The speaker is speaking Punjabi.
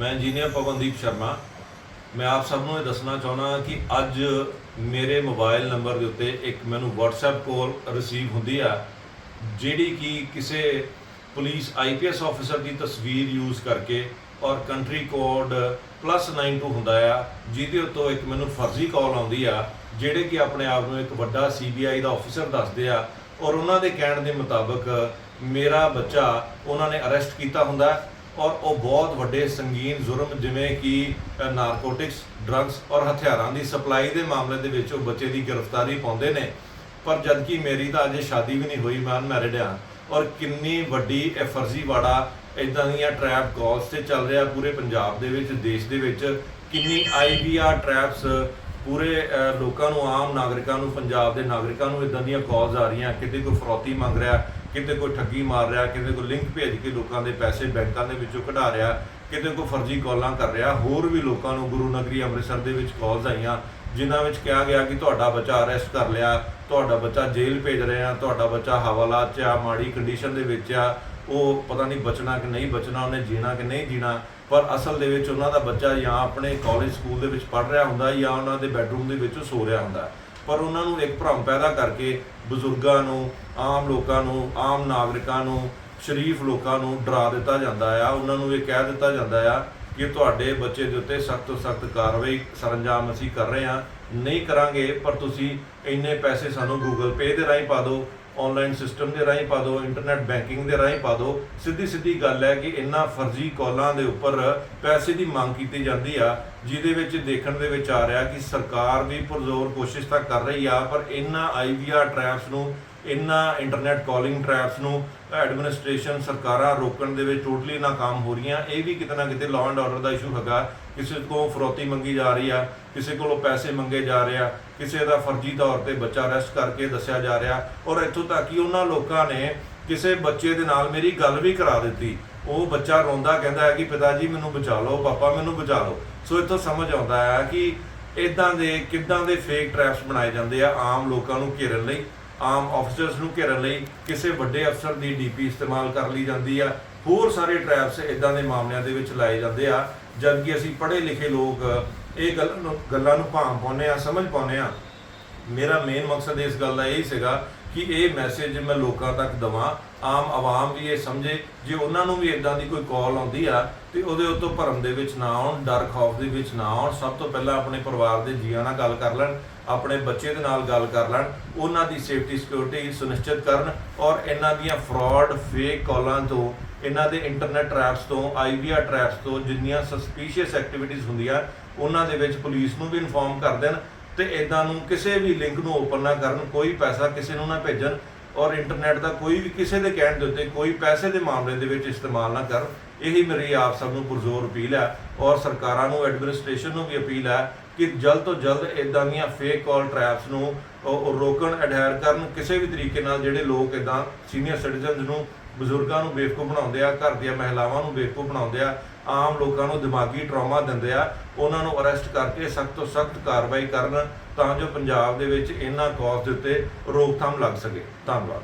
ਮੈਂ ਇੰਜੀਨੀਅਰ ਪਵਨਦੀਪ ਸ਼ਰਮਾ। ਮੈਂ ਆਪ ਸਭ ਨੂੰ ਇਹ ਦੱਸਣਾ ਚਾਹੁੰਦਾ ਕਿ ਅੱਜ ਮੇਰੇ ਮੋਬਾਈਲ ਨੰਬਰ ਦੇ ਉੱਤੇ ਇੱਕ ਮੈਨੂੰ WhatsApp ਕਾਲ ਰਿਸੀਵ ਹੁੰਦੀ ਆ, ਜਿਹੜੀ ਕਿ ਕਿਸੇ ਪੁਲਿਸ ਆਈਪੀਐਸ ਆਫੀਸਰ ਦੀ ਤਸਵੀਰ ਯੂਜ਼ ਕਰਕੇ ਔਰ ਕੰਟਰੀ ਕੋਡ +92 ਹੁੰਦਾ ਆ, ਜਿਹਦੇ ਉੱਤੋਂ ਇੱਕ ਮੈਨੂੰ ਫਰਜ਼ੀ ਕਾਲ ਆਉਂਦੀ ਆ, ਜਿਹੜੇ ਕਿ ਆਪਣੇ ਆਪ ਨੂੰ ਇੱਕ ਵੱਡਾ ਸੀਬੀਆਈ ਦਾ ਆਫੀਸਰ ਦੱਸਦੇ ਆ ਔਰ ਉਹਨਾਂ ਦੇ ਕਹਿਣ ਦੇ ਮੁਤਾਬਕ ਮੇਰਾ ਬੱਚਾ ਉਹਨਾਂ ਨੇ ਅਰੈਸਟ ਕੀਤਾ ਹੁੰਦਾ। ਔਰ ਉਹ ਬਹੁਤ ਵੱਡੇ ਸੰਗੀਨ ਜੁਰਮ ਜਿਵੇਂ ਕਿ ਨਾਰਕੋਟਿਕਸ, ਡਰੱਗਸ ਔਰ ਹਥਿਆਰਾਂ ਦੀ ਸਪਲਾਈ ਦੇ ਮਾਮਲੇ ਦੇ ਵਿੱਚ ਉਹ ਬੱਚੇ ਦੀ ਗ੍ਰਿਫਤਾਰੀ ਪਾਉਂਦੇ ਨੇ। ਪਰ ਜਦਕਿ ਮੇਰੀ ਤਾਂ ਅਜੇ ਸ਼ਾਦੀ ਵੀ ਨਹੀਂ ਹੋਈ, ਮੈਂ ਅਨਮੈਰਿਡ ਹਾਂ ਔਰ ਕਿੰਨੀ ਵੱਡੀ ਇਹ ਫਰਜ਼ੀਵਾੜਾ ਇਦਾਂ ਦੀਆਂ ਟ੍ਰੈਪ ਕਾਲਸ ਤੇ ਚੱਲ ਰਿਹਾ ਪੂਰੇ ਪੰਜਾਬ ਦੇ ਵਿੱਚ, ਦੇਸ਼ ਦੇ ਵਿੱਚ, ਕਿੰਨੀ ਆਈਵੀਆਰ ਟ੍ਰੈਪਸ ਪੂਰੇ ਲੋਕਾਂ ਨੂੰ, ਆਮ ਨਾਗਰਿਕਾਂ ਨੂੰ, ਪੰਜਾਬ ਦੇ ਨਾਗਰਿਕਾਂ ਨੂੰ ਇਦਾਂ ਦੀਆਂ ਕਾਲਸ ਆ ਰਹੀਆਂ, ਕਿਤੇ ਕੋਈ ਫਰੋਤੀ ਮੰਗ ਰਿਹਾ, ਕਿਤੇ ਕੋਈ ਠੱਗੀ ਮਾਰ ਰਿਹਾ, ਕਿਤੇ ਕੋਈ ਲਿੰਕ ਭੇਜ ਕੇ ਲੋਕਾਂ ਦੇ ਪੈਸੇ ਬੈਂਕਾਂ ਦੇ ਵਿੱਚੋਂ ਕਢਾ ਰਿਹਾ, ਕਿਤੇ ਕੋਈ ਫਰਜ਼ੀ ਕਾਲਾਂ ਕਰ ਰਿਹਾ, ਹੋਰ ਵੀ ਲੋਕਾਂ ਨੂੰ ਗੁਰੂ ਨਗਰੀ ਅੰਮ੍ਰਿਤਸਰ ਦੇ ਵਿੱਚ ਕਾਲਸ ਆਈਆਂ, ਜਿਨ੍ਹਾਂ ਵਿੱਚ ਕਿਹਾ ਗਿਆ ਕਿ ਤੁਹਾਡਾ ਬੱਚਾ ਅਰੈਸਟ ਕਰ ਲਿਆ, ਤੁਹਾਡਾ ਬੱਚਾ ਜੇਲ੍ਹ ਭੇਜ ਰਹੇ ਆ, ਤੁਹਾਡਾ ਬੱਚਾ ਹਵਾਲਾਤ 'ਚ ਆ, ਮਾੜੀ ਕੰਡੀਸ਼ਨ ਦੇ ਵਿੱਚ ਆ, ਉਹ ਪਤਾ ਨਹੀਂ ਬਚਣਾ ਕਿ ਨਹੀਂ ਬਚਣਾ, ਉਹਨੇ ਜੀਣਾ ਕਿ ਨਹੀਂ ਜੀਣਾ ਪਰ ਅਸਲ ਦੇ ਵਿੱਚ ਉਹਨਾਂ ਦਾ ਬੱਚਾ ਜਾਂ ਆਪਣੇ ਕਾਲਜ ਸਕੂਲ ਦੇ ਵਿੱਚ ਪੜ ਰਿਹਾ ਹੁੰਦਾ ਜਾਂ ਉਹਨਾਂ ਦੇ ਬੈੱਡਰੂਮ ਦੇ ਵਿੱਚ ਸੋ ਰਿਹਾ ਹੁੰਦਾ। ਪਰ ਉਹਨਾਂ ਨੂੰ ਇੱਕ ਭਰਮ ਪੈਦਾ ਕਰਕੇ ਬਜ਼ੁਰਗਾਂ ਨੂੰ, ਆਮ ਲੋਕਾਂ ਨੂੰ, ਆਮ ਨਾਗਰਿਕਾਂ ਨੂੰ, ਸ਼ਰੀਫ ਲੋਕਾਂ ਨੂੰ ਡਰਾ ਦਿੱਤਾ ਜਾਂਦਾ ਆ। ਉਹਨਾਂ ਨੂੰ ਇਹ ਕਹਿ ਦਿੱਤਾ ਜਾਂਦਾ ਆ ਕਿ ਤੁਹਾਡੇ ਬੱਚੇ ਦੇ ਉੱਤੇ ਸਖਤ ਤੋਂ ਸਖਤ ਕਾਰਵਾਈ ਸਰੰਜਾਮ ਅਸੀਂ ਕਰ ਰਹੇ ਹਾਂ। ਨਹੀਂ ਕਰਾਂਗੇ, ਪਰ ਤੁਸੀਂ ਇੰਨੇ ਪੈਸੇ ਸਾਨੂੰ ਗੂਗਲ ਪੇ ਦੇ ਰਾਹੀਂ ਪਾ ਦਿਓ ਆਨਲਾਈਨ ਸਿਸਟਮ ਦੇ ਰਾਹੀਂ ਪਾ ਦਿਓ ਇੰਟਰਨੈਟ ਬੈਂਕਿੰਗ ਦੇ ਰਾਹੀਂ ਪਾ ਦਿਓ। ਸਿੱਧੀ ਸਿੱਧੀ ਗੱਲ ਹੈ ਕਿ ਇਹਨਾਂ ਫਰਜ਼ੀ ਕਾਲਾਂ ਦੇ ਉੱਪਰ ਪੈਸੇ ਦੀ ਮੰਗ ਕੀਤੀ ਜਾਂਦੀ ਆ, ਜਿਹਦੇ ਵਿੱਚ ਦੇਖਣ ਦੇ ਵਿੱਚ ਆ ਰਿਹਾ ਕਿ ਸਰਕਾਰ ਵੀ ਪੁਰਜ਼ੋਰ ਕੋਸ਼ਿਸ਼ ਤਾਂ ਕਰ ਰਹੀ ਆ, ਪਰ ਇਹਨਾਂ ਆਈਵੀਆਰ ਟ੍ਰੈਪਸ ਨੂੰ ਇਹਨਾਂ ਇੰਟਰਨੈਟ ਕਾਲਿੰਗ ਟ੍ਰੈਪਸ ਨੂੰ ਐਡਮਿਨਿਸਟ੍ਰੇਸ਼ਨ ਸਰਕਾਰਾਂ ਰੋਕਣ ਦੇ ਵਿੱਚ ਟੋਟਲੀ ਨਾਕਾਮ ਹੋ ਰਹੀਆਂ। ਇਹ ਵੀ ਕਿਤੇ ਨਾ ਕਿਤੇ ਲਾਅ ਐਂਡ ਆਰਡਰ ਦਾ ਇਸ਼ੂ ਹੈਗਾ। ਕਿਸੇ ਕੋਲੋਂ ਫਰੋਤੀ ਮੰਗੀ ਜਾ ਰਹੀ ਆ, ਕਿਸੇ ਕੋਲੋਂ ਪੈਸੇ ਮੰਗੇ ਜਾ ਰਹੇ ਆ, ਕਿਸੇ ਦਾ ਫਰਜ਼ੀ ਤੌਰ ਤੇ ਬੱਚਾ ਅਰੈਸਟ ਕਰਕੇ ਦੱਸਿਆ ਜਾ ਰਿਹਾ। ਔਰ ਇੱਥੋਂ ਤੱਕ ਕਿ ਉਹਨਾਂ ਲੋਕਾਂ ਨੇ ਕਿਸੇ ਬੱਚੇ ਦੇ ਨਾਲ ਮੇਰੀ ਗੱਲ ਵੀ ਕਰਾ ਦਿੱਤੀ। ਉਹ ਬੱਚਾ ਰੋਂਦਾ ਕਹਿੰਦਾ ਹੈ ਕਿ ਪਿਤਾ ਜੀ ਮੈਨੂੰ ਬਚਾ ਲਓ, ਪਾਪਾ ਮੈਨੂੰ ਬਚਾ ਲਓ। ਸੋ ਇੱਥੋਂ ਸਮਝ ਆਉਂਦਾ ਹੈ ਕਿ ਇਦਾਂ ਦੇ, ਕਿੱਦਾਂ ਦੇ ਫੇਕ ਟ੍ਰੈਪਸ ਬਣਾਏ ਜਾਂਦੇ ਆ ਆਮ ਲੋਕਾਂ ਨੂੰ ਘੇਰਨ ਲਈ। ਆਮ ਆਫੀਸਰਸ ਨੂੰ ਘੇਰਨ ਲਈ ਕਿਸੇ ਵੱਡੇ ਅਫਸਰ ਦੀ ਡੀਪੀ ਇਸਤੇਮਾਲ ਕਰ ਲਈ ਜਾਂਦੀ ਆ। ਹੋਰ ਸਾਰੇ ਟ੍ਰੈਪਸ ਇਦਾਂ ਦੇ ਮਾਮਲਿਆਂ ਦੇ ਵਿੱਚ ਲਾਏ ਜਾਂਦੇ ਆ ਜਦ ਕਿ ਅਸੀਂ ਪੜ੍ਹੇ ਲਿਖੇ ਲੋਕ ਇਹ ਗੱਲ ਨੂੰ ਗੱਲਾਂ ਨੂੰ ਭਾਂ ਪਾਉਂਦੇ ਆ, ਸਮਝ ਪਾਉਂਦੇ ਆ। ਮੇਰਾ ਮੇਨ ਮਕਸਦ ਇਸ ਗੱਲ ਦਾ ਇਹ ਸੀਗਾ ਕਿ ਇਹ ਮੈਸੇਜ ਮੈਂ ਲੋਕਾਂ ਤੱਕ ਦਵਾਂ। ਆਮ ਆਵਾਮ ਵੀ ਇਹ ਸਮਝੇ। ਜੇ ਉਹਨਾਂ ਨੂੰ ਵੀ ਇਦਾਂ ਦੀ ਕੋਈ ਕਾਲ ਆਉਂਦੀ ਆ, ਤੇ ਉਹਦੇ ਉੱਤੋਂ ਭਰਮ ਦੇ ਵਿੱਚ ਨਾ ਆਉਣ, ਡਰ ਖੌਫ ਦੇ ਵਿੱਚ ਨਾ ਆਉਣ, ਸਭ ਤੋਂ ਪਹਿਲਾਂ ਆਪਣੇ ਪਰਿਵਾਰ ਦੇ ਜੀਆਂ ਨਾਲ ਗੱਲ ਕਰ ਲੈਣ, ਆਪਣੇ ਬੱਚੇ ਦੇ ਨਾਲ ਗੱਲ ਕਰ ਲੈਣ, ਉਹਨਾਂ ਦੀ ਸੇਫਟੀ ਸਿਕਿਉਰਿਟੀ ਸੁਨਿਸ਼ਚਿਤ ਕਰਨ ਔਰ ਇਹਨਾਂ ਦੀਆਂ ਫਰਾਡ ਫੇਕ ਕਾਲਾਂ ਤੋਂ, ਇਹਨਾਂ ਦੇ ਇੰਟਰਨੈਟ ਟ੍ਰੈਪਸ ਤੋਂ ਆਈਵੀਆਰ ਟ੍ਰੈਪਸ ਤੋਂ ਜਿੰਨੀਆਂ ਸਸਪੀਸ਼ੀਅਸ ਐਕਟੀਵਿਟੀਜ਼ ਹੁੰਦੀਆਂ, ਉਹਨਾਂ ਦੇ ਵਿੱਚ ਪੁਲਿਸ ਨੂੰ ਵੀ ਇਨਫੋਰਮ ਕਰ ਦੇਣ। ਤੇ ਇਦਾਂ ਨੂੰ ਕਿਸੇ ਵੀ ਲਿੰਕ ਨੂੰ ਓਪਨ ਨਾ ਕਰਨ, ਕੋਈ ਪੈਸਾ ਕਿਸੇ ਨੂੰ ਨਾ ਭੇਜਣ ਔਰ ਇੰਟਰਨੈਟ ਦਾ ਕੋਈ ਵੀ ਕਿਸੇ ਦੇ ਕਹਿਣ ਦੇ ਉੱਤੇ ਕੋਈ ਪੈਸੇ ਦੇ ਮਾਮਲੇ ਦੇ ਵਿੱਚ ਇਸਤੇਮਾਲ ਨਾ ਕਰਨ, ਇਹੀ ਮੇਰੀ ਆਪ ਸਭ ਨੂੰ ਪੁਰਜ਼ੋਰ ਅਪੀਲ ਹੈ ਔਰ ਸਰਕਾਰਾਂ ਨੂੰ ਐਡਮਿਨਿਸਟ੍ਰੇਸ਼ਨ ਨੂੰ ਵੀ ਅਪੀਲ ਹੈ ਕਿ ਜਲਦ ਤੋਂ ਜਲਦ ਇਦਾਂ ਦੀਆਂ ਫੇਕ ਕਾਲ ਟ੍ਰੈਪਸ ਨੂੰ ਰੋਕਣ ਅਡਹਿਰ ਕਰਨ, ਕਿਸੇ ਵੀ ਤਰੀਕੇ ਨਾਲ ਜਿਹੜੇ ਲੋਕ ਇਦਾਂ ਸੀਨੀਅਰ ਸਿਟੀਜ਼ਨਸ ਨੂੰ ਬਜ਼ੁਰਗਾਂ ਨੂੰ ਬੇਵਕੂਫ ਬਣਾਉਂਦੇ ਆ, ਘਰ ਦੀਆਂ ਮਹਿਲਾਵਾਂ ਨੂੰ ਬੇਵਕੂਫ ਬਣਾਉਂਦੇ ਆ, ਆਮ ਲੋਕਾਂ ਨੂੰ ਦਿਮਾਗੀ ਟਰਾਮਾ ਦਿੰਦੇ ਆ, ਉਹਨਾਂ ਨੂੰ ਅਰੈਸਟ ਕਰਕੇ ਸਖਤ ਤੋਂ ਸਖਤ ਕਾਰਵਾਈ ਕਰਨ ਤਾਂ ਜੋ ਪੰਜਾਬ ਦੇ ਵਿੱਚ ਇਹਨਾਂ ਕੌਜ਼ ਦੇ ਉੱਤੇ ਰੋਕਥਾਮ ਲੱਗ ਸਕੇ। ਧੰਨਵਾਦ।